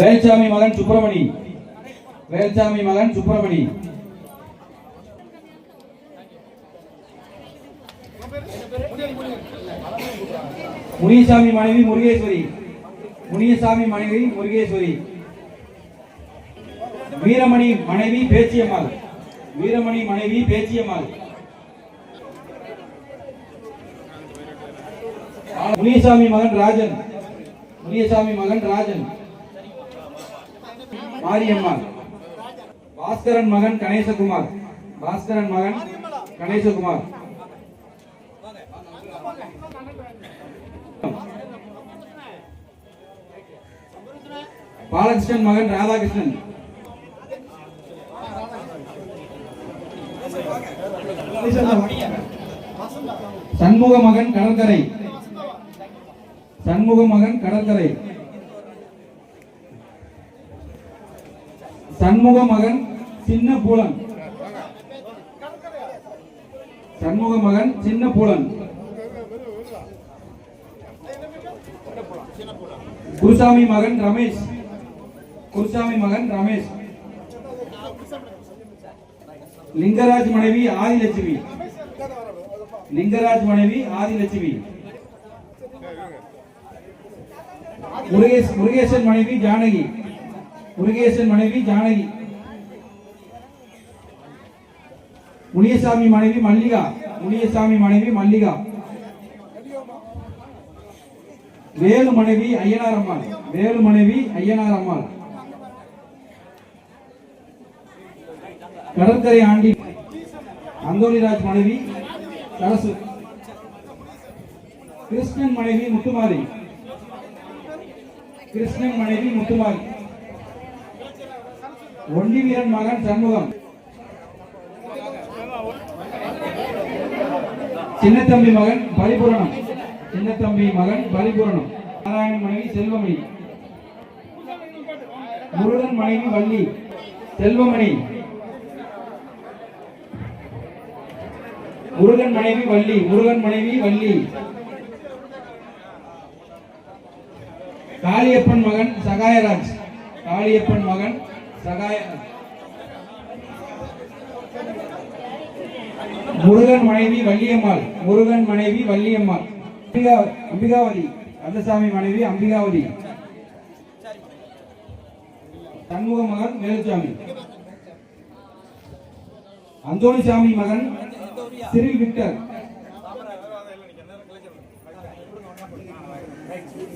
வேல்சாமி மகன் சுப்பிரமணி. வேல்சாமி மகன் சுப்பிரமணி. முனியசாமி மனைவி முருகேஸ்வரி. முனியசாமி மனைவி முருகேஸ்வரி. வீரமணி மனைவி பேச்சியம்மாள். வீரமணி மனைவி பேச்சியம்மாள். முனியசாமி மகன் ராஜன். முனியசாமி மகன் ராஜன். மாரியம்மாள். பாஸ்கரன் மகன் கணேசகுமார். பாஸ்கரன் மகன் கணேசகுமார். பாலகிருஷ்ணன் மகன் ராதாகிருஷ்ணன். சண்முக மகன் கடற்கரை. சண்முக மகன் கடற்கரை. சண்முக மகன் சின்ன பூலன் சண்முக மகன் சின்ன பூலன் குருசாமி மகன் ரமேஷ். குருசாமி மகன் ரமேஷ். லிங்கராஜ் மனைவி ஆதிலட்சுமி. லிங்கராஜ் மனைவி ஆதிலட்சுமி. முருகேஷ் முருகேசன் மனைவி ஜானகி. முருகேசன் மனைவி ஜானகி. முனியசாமி மனைவி மல்லிகா. முனியசாமி மனைவி மல்லிகா. வேலு மனைவி ஐயனார் அம்மாள் வேலு மனைவி ஐயனார் அம்மாள் கடற்கரை ஆண்டி அந்தோணிராஜ் மனைவி அரசு கிருஷ்ணன் மனைவி முத்துமாரி. கிருஷ்ணன் மனைவி முத்துமாரி. ஒண்டி வீரன் மகன் சண்முகம். சின்னத்தம்பி மகன் பரிபூரணம். சின்னத்தம்பி மகன் பரிபூரணம். நாராயணன் மனைவி செல்வமணி. முருகன் மனைவி வள்ளி. செல்வமணி. முருகன் மனைவி வள்ளி. முருகன் மனைவி வள்ளி. காளியப்பன் மகன் சகாயராஜ். காளியப்பன் மகன் சகாய முருகன் மனைவி வள்ளியம்மாள். முருகன் மனைவி வள்ளியம்மாள். அம்பிகா அம்பிகாவதி. கந்தசாமி மனைவி அம்பிகாவதி. சண்முக மகன் வேலுசாமி அந்தோணிசாமி மகன் Cyril Victor.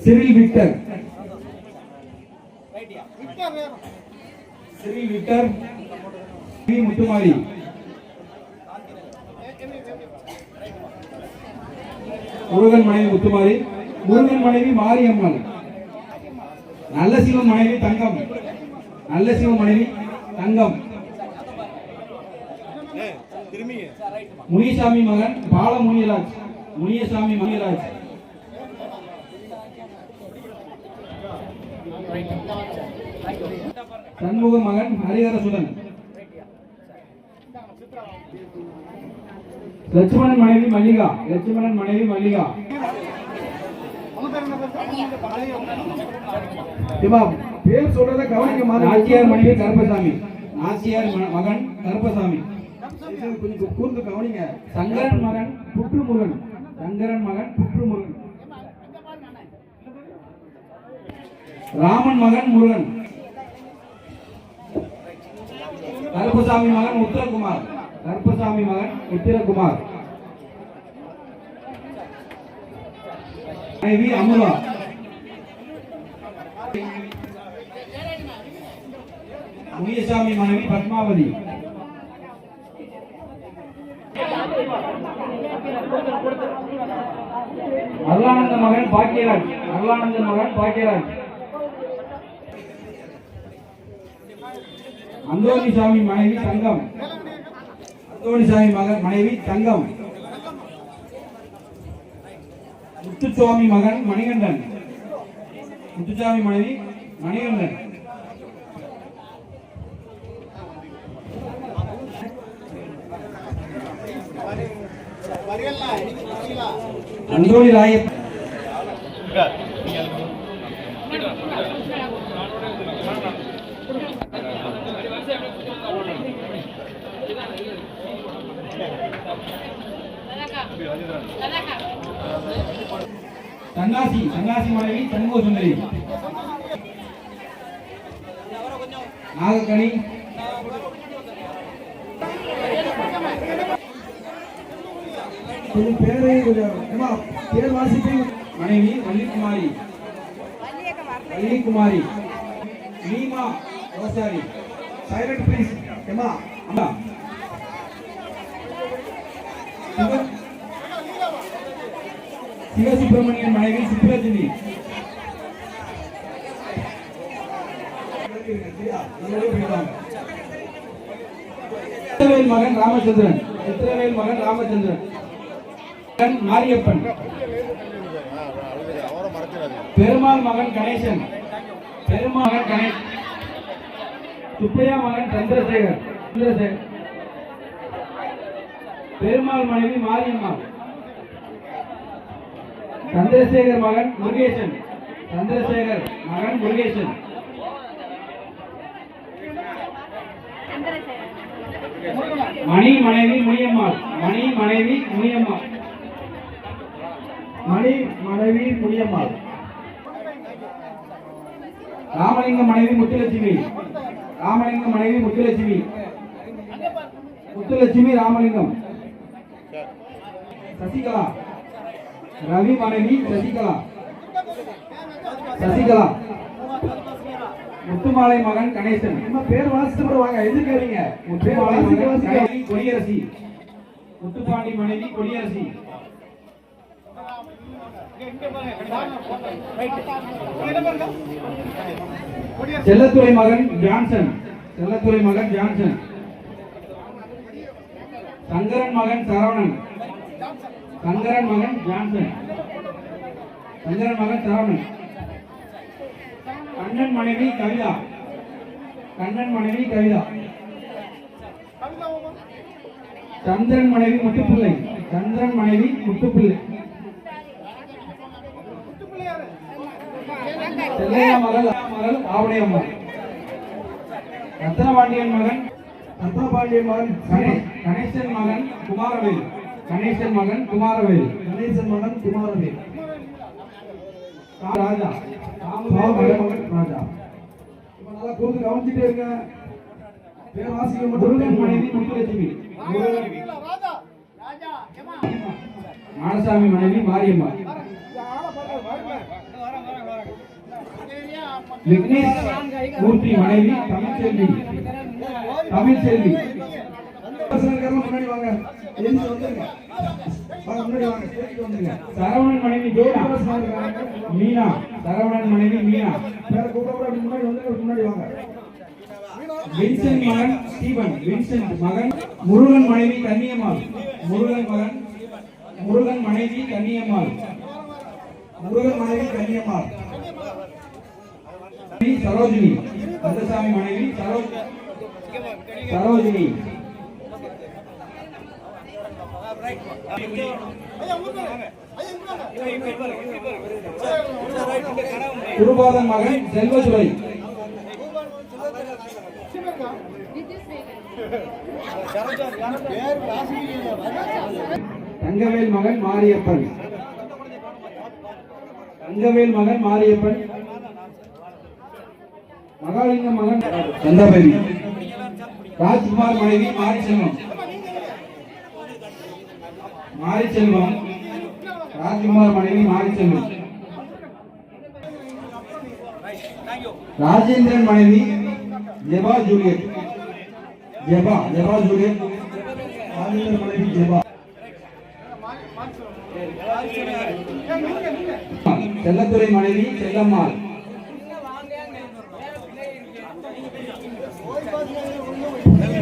Cyril Victor. Sri Victor Sri Muthumari Murugan மனைவி முத்துமாரி முருகன் மனைவி மாரியம்மன் நல்ல சிவன் மனைவி தங்கம் நல்ல சிவன் மனைவி தங்கம் முனிசாமி மகன் பாலமுனியராஜ் முனியசாமி முனியராஜ் சண்முக மகன் ஹரிஹரசுதன். லட்சுமணன் மனைவி மல்லிகா. லட்சுமணன் மனைவி மல்லிகா. ஏம்மா, பேர் சொல்றத கவனிக்க மாதிரி நாச்சியார் மனைவி கருப்பசாமி. நாச்சியார் ம- மகன் கருப்பசாமி. கொஞ்சம் கூர்ந்து கவனிங்க. சங்கரன் மகன் புற்றுமுருகன். சங்கரன் மகன் புற்றுமுருகன். ராமன் மகன் முருகன். கருப்பசாமி மகன் உத்தரகுமார். கருப்பசாமி மகன் உத்திரகுமார் மனைவி அமுதா முனியசாமி மனைவி பத்மாவதி. அருளானந்த மகன் பாக்கியராஜ். அருளானந்த மகன் பாக்கியராஜ். அந்தோணிசாமி மனைவி தங்கம். அந்தோணிசாமி மகன் மனைவி தங்கம். முத்துசாமி மகன் மணிகண்டன். முத்துசாமி மனைவி மணிகண்டன். அந்தோணி ராயப்பன் தங்காசி தங்காசி மனைவி தங்கோ சுந்தரி நாகக்கனி. கொஞ்சம் பேரை கொஞ்சம் பேர் மனைவி வள்ளிக்குமாரி. வள்ளிக்குமாரி. மீமா விவசாரி சைலண்ட் ப்ளீஸ் ஏமா அம்மா. சிவசுப்பிரமணியன் மனைவி சித்ரஜினி. சித்திரவேல் மகன் ராமச்சந்திரன். சித்திரவேல் மகன் ராமச்சந்திரன். மாரியப்பன். பெருமாள் மகன் கணேசன். பெருமாள் மகன் கணேஷ் சுப்பையா மகன் சந்திரசேகர். சந்திரசேகர். பெருமாள் மனைவி மாரியம்மாள். சந்திரசேகர் மகன் முருகேசன். சந்திரசேகர் மகன் முருகேசன். மணி மனைவி முனியம்மாள். மணி மனைவி முனியம்மாள். மணி மனைவி முனியம்மாள். ராமலிங்கம் மனைவி முத்துலட்சுமி. ராமலிங்கம் மனைவி முத்துலட்சுமி. முத்துலட்சுமி ராமலிங்கம். சசிகலா. ரவி மனைவி சசிகலா. சசிகலா. முத்துமாலை மகன் கணேசன். அம்மா பேர் வாசித்து கூட வாங்க உன் பேர் முத்துமாலை மகன் கொடியரசி. முத்துப்பாண்டி மனைவி கொடியரசி. செல்லத்துறை மகன் ஜான்சன். செல்லத்துறை மகன் ஜான்சன். சங்கரன் மகன் சரவணன். சந்திரன் மகன் ஜான்சன். சந்திரன் மகன் சரவணன். கண்ணன் மனைவி கவிதா. கண்ணன் மனைவி கவிதா. சந்திரன் மனைவி முட்டுப்பிள்ளை சந்திரன் மனைவி முட்டுப்பிள்ளை செல்லையா மகள் மகள் ஆவுடையம்மன் ரத்தனபாண்டியன் மகன் ரத்னபாண்டியன் மகன் கணே- கணேசன் மகன் குமாரவேல். கணேசன் மகன் குமாரவேல். கணேசன் மகன் குமாரவேல். ராஜா. மகன் ராஜா. இப்ப நல்லா கூர்ந்து கவனிச்சுட்டே இருங்க. பேர் வாசிக்க மட்டும் முருகன் மனைவி முத்துலட்சுமி. மாடசாமி மனைவி மாரியம்மா. விக்னேஷ் மூர்த்தி மனைவி தமிழ்ச்செல்வி. தமிழ்ச்செல்வி. முன்னாடி வாங்க. எழுந்து வந்துருங்க. சரவணன் மனைவி மீனா. சரவணன் மனைவி மீனா. முன்னாடி முன்னாடி வாங்க. வின்சென்ட் மகன் ஸ்டீவன் வின்சென்ட் மகன் முருகன் மனைவி கன்னியம்மாள். முருகன் மகன் முருகன் மனைவி கன்னியம்மாள். முருகன் மனைவி கன்னியம்மாள். சரோஜினி. கந்தசாமி மனைவி சரோ சரோஜினி. குருபாதன் மகன் செல்வசுரை தங்கவேல் மகன் மாரியப்பன். தங்கவேல் மகன் மாரியப்பன். மகாலிங்கம் மகன் சந்தாபேரி ராஜ்குமார் மனைவி மாரிச்செல்வம். மாரிச்செல்வம் ராஜ்குமார் மனைவி மாரிச்செல்வம். ராஜேந்திரன் மனைவி ஜெபா ஜூலியட். ஜெபா ஜெபா ஜூலியட். ராஜேந்திரன் மனைவி ஜெபா. செல்லத்துறை மனைவி செல்லம்மாள்.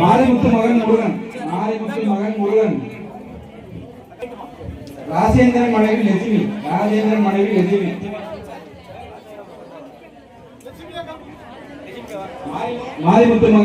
மாரிமுத்து மகன் முருகன். மாரிமுத்து மகன் முருகன். ராஜேந்திரன் மனைவி லட்சுமி. ராஜேந்திரன் மனைவி லட்சுமி. மாரிமுத்து மகன்.